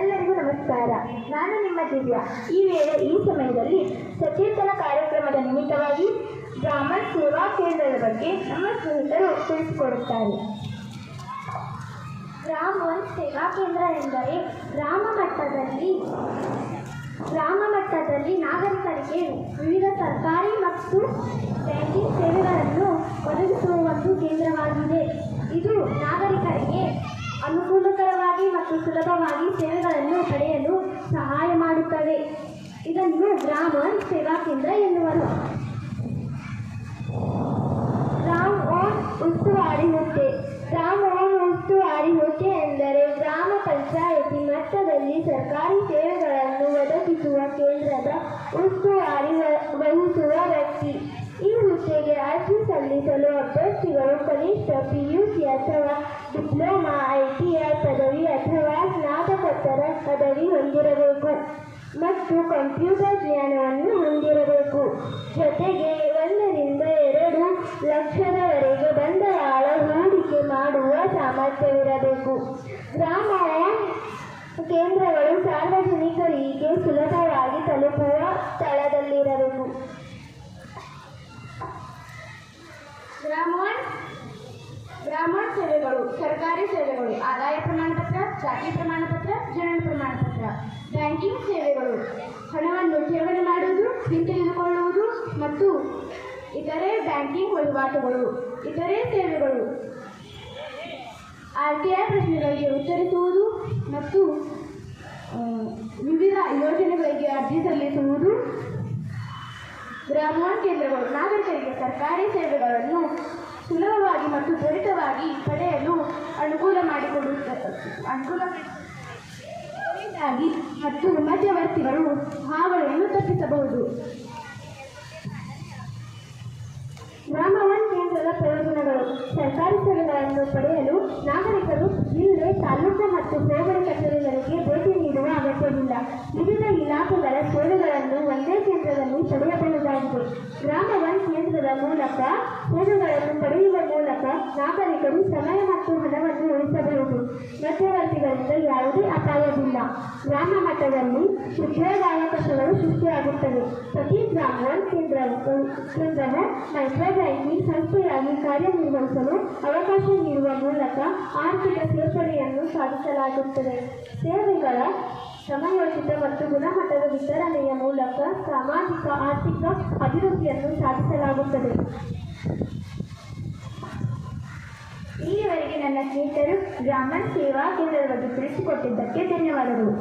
ಎಲ್ಲರಿಗೂ ನಮಸ್ಕಾರ. ನಾನು ನಿಮ್ಮ ದಿವ್ಯ. ಈ ವೇಳೆ ಈ ಸಮಯದಲ್ಲಿ ಸಚೇತನ ಕಾರ್ಯಕ್ರಮದ ನಿಮಿತ್ತವಾಗಿ ಬ್ರಾಹ್ಮಣ್ ಸೇವಾ ಕೇಂದ್ರದ ಬಗ್ಗೆ ನಮ್ಮ ಸ್ನೇಹಿತರು ತಿಳಿಸಿಕೊಡುತ್ತಾರೆ. ಗ್ರಾಮವನ್ ಸೇವಾ ಕೇಂದ್ರ ಎಂದರೆ ಗ್ರಾಮ ಮಟ್ಟದಲ್ಲಿ ಗ್ರಾಮ ಮಟ್ಟದಲ್ಲಿ ನಾಗರಿಕರಿಗೆ ವಿವಿಧ ಸರ್ಕಾರಿ ಮತ್ತು ಬ್ಯಾಂಕಿಂಗ್ ಸೇವೆಗಳನ್ನು ಒದಗಿಸುವ ಒಂದು ಕೇಂದ್ರವಾಗಿದೆ ಇದು ನಾಗರಿಕರಿಗೆ ಅನುಕೂಲಕರವಾಗಿ ಮತ್ತು ಸುಲಭವಾಗಿ ಸೇವೆಗಳನ್ನು ಪಡೆಯಲು ಸಹಾಯ ಮಾಡುತ್ತವೆ. ಇದನ್ನು ಗ್ರಾಮ ಸೇವಾ ಕೇಂದ್ರ ಎನ್ನುವರು. ಗ್ರಾಮ ಓನ್ ಉಸ್ತುವಾರಿ ಹುದ್ದೆ ಗ್ರಾಮ ಓನ್ ಉಸ್ತುವಾರಿ ಹುದ್ದೆ ಎಂದರೆ ಗ್ರಾಮ ಪಂಚಾಯಿತಿ ಮಟ್ಟದಲ್ಲಿ ಸರ್ಕಾರಿ ಸೇವೆಗಳನ್ನು ಒದಗಿಸುವ ಕೇಂದ್ರದ ಉಸ್ತುವಾರಿ ವಹಿಸುವ ವ್ಯಕ್ತಿ. ಈ ಹುದ್ದೆಗೆ ಅರ್ಜಿ ಸಲ್ಲಿಸಲು ಅಭ್ಯರ್ಥಿಗಳು ಕನಿಷ್ಠ ಪಿಯುಸಿ ಅಥವಾ ಡಿಪ್ಲೊಮಾ ಐಟಿಐ ಪದವಿ ಅಥವಾ ಸ್ನಾತಕೋತ್ತರ ಪದವಿ ಹೊಂದಿರಬೇಕು ಮತ್ತು ಕಂಪ್ಯೂಟರ್ ಜ್ಞಾನವನ್ನು ಹೊಂದಿರಬೇಕು. ಜೊತೆಗೆ ಒಂದರಿಂದ ಎರಡು ಲಕ್ಷದವರೆಗೆ ಬಂಡವಾಳ ಹೂಡಿಕೆ ಮಾಡುವ ಸಾಮರ್ಥ್ಯವಿರಬೇಕು. ಗ್ರಾಮೀಣ ಕೇಂದ್ರಗಳು ಸಾರ್ವಜನಿಕರಿಗೆ ಸುಲಭವಾಗಿ ತಲುಪುವ ಸ್ಥಳದಲ್ಲಿರಬೇಕು. ಗ್ರಾಮ ಗ್ರಾಮ ಸೇವೆಗಳು, ಸರ್ಕಾರಿ ಸೇವೆಗಳು, ಆದಾಯ ಪ್ರಮಾಣಪತ್ರ, ಜಾತಿ ಪ್ರಮಾಣಪತ್ರ ಜನನ ಪ್ರಮಾಣಪತ್ರ ಬ್ಯಾಂಕಿಂಗ್ ಸೇವೆಗಳು, ಹಣವನ್ನು ಠೇವಣಿ ಮಾಡುವುದು ಹಿಂತೆಗೆದುಕೊಳ್ಳುವುದು ಮತ್ತು ಇತರೆ ಬ್ಯಾಂಕಿಂಗ್ ವಹಿವಾಟುಗಳು, ಇತರೆ ಸೇವೆಗಳು. ಆರ್ ಟಿ ಐ ಪ್ರಶ್ನೆಗಳಿಗೆ ಉತ್ತರಿಸುವುದು ಮತ್ತು ವಿವಿಧ ಯೋಜನೆಗಳಿಗೆ ಅರ್ಜಿ ಸಲ್ಲಿಸುವುದು. ಗ್ರಾಮೀಣ ಕೇಂದ್ರಗಳು, ನಾಗರಿಕರಿಗೆ ಸರ್ಕಾರಿ ಸೇವೆಗಳನ್ನು ಸುಲಭವಾಗಿ ಮತ್ತು ತ್ವರಿತವಾಗಿ ಪಡೆಯಲು ಅನುಕೂಲ ಮಾಡಿಕೊಡುತ್ತದೆ ಅನುಕೂಲ ಮಾಡಿಕೊಡುವುದಾಗಿ ಮತ್ತು ಮಧ್ಯವರ್ತಿಗಳು ಹಾವಳಿಯನ್ನು ತಪ್ಪಿಸಬಹುದು. ಗ್ರಾಮವನ್ ಕೇಂದ್ರದ ಪ್ರಯೋಜನಗಳು. ಸರ್ಕಾರಿ ಸೇವೆಗಳನ್ನು ಪಡೆಯಲು ನಾಗರಿಕರು ಜಿಲ್ಲೆ ತಾಲೂಕು ಮತ್ತು ಹೋಬಳಿ ಕಚೇರಿಗಳಿಗೆ ಭೇಟಿ ನೀಡುವ ಅಗತ್ಯವಿಲ್ಲ. ವಿವಿಧ ಇಲಾಖೆಗಳ ಸೇವೆಗಳನ್ನು ಒಂದೇ ಕೇಂದ್ರದಲ್ಲಿ ಪಡೆಯಬಹುದಾಗಿದೆ. ಗ್ರಾಮವನ್ ಕೇಂದ್ರದ ಮೂಲಕ, ಸೇವೆಗಳನ್ನು ಪಡೆಯುವ ಮೂಲಕ ನಾಗರಿಕರು ಸಮಯ ಮತ್ತು ಹಣವನ್ನು ಉಳಿಸಬಹುದು. ಮಧ್ಯವರ್ತಿಗಳಿಂದ ಯಾವುದೇ ಅಪಾಯವಿಲ್ಲ. ಗ್ರಾಮ ಮಟ್ಟದಲ್ಲಿ ಉದ್ಯೋಗಾವಕಾಶಗಳು ಸೃಷ್ಟಿಯಾಗುತ್ತವೆ ಪ್ರತಿ ಗ್ರಾಮ ಕೇಂದ್ರ ಕೇಂದ್ರದ ಮೈಕ್ರೋ ಬ್ಯಾಂಕಿಂಗ್ ಸಂಸ್ಥೆಯಾಗಿ ಕಾರ್ಯನಿರ್ವಹಿಸಲು ಅವಕಾಶ ನೀಡುವ ಮೂಲಕ ಆರ್ಥಿಕ ಸೇರ್ಪಡೆಯನ್ನು ಸಾಧಿಸಲಾಗುತ್ತದೆ. ಸೇವೆಗಳ ಸಮಯೋಚಿತ ಮತ್ತು ಗುಣಮಟ್ಟದ ವಿತರಣೆಯ ಮೂಲಕ ಸಾಮಾಜಿಕ, ಆರ್ಥಿಕ ಅಭಿವೃದ್ಧಿಯನ್ನು ಸಾಧಿಸಲಾಗುತ್ತದೆ. ನನ್ನ ಸ್ನೇಹಿತರು ಗ್ರಾಮ ಸೇವಾ ಕೇಂದ್ರದ ಬಗ್ಗೆ ತಿಳಿಸಿಕೊಟ್ಟಿದ್ದಕ್ಕೆ ಧನ್ಯವಾದಗಳು.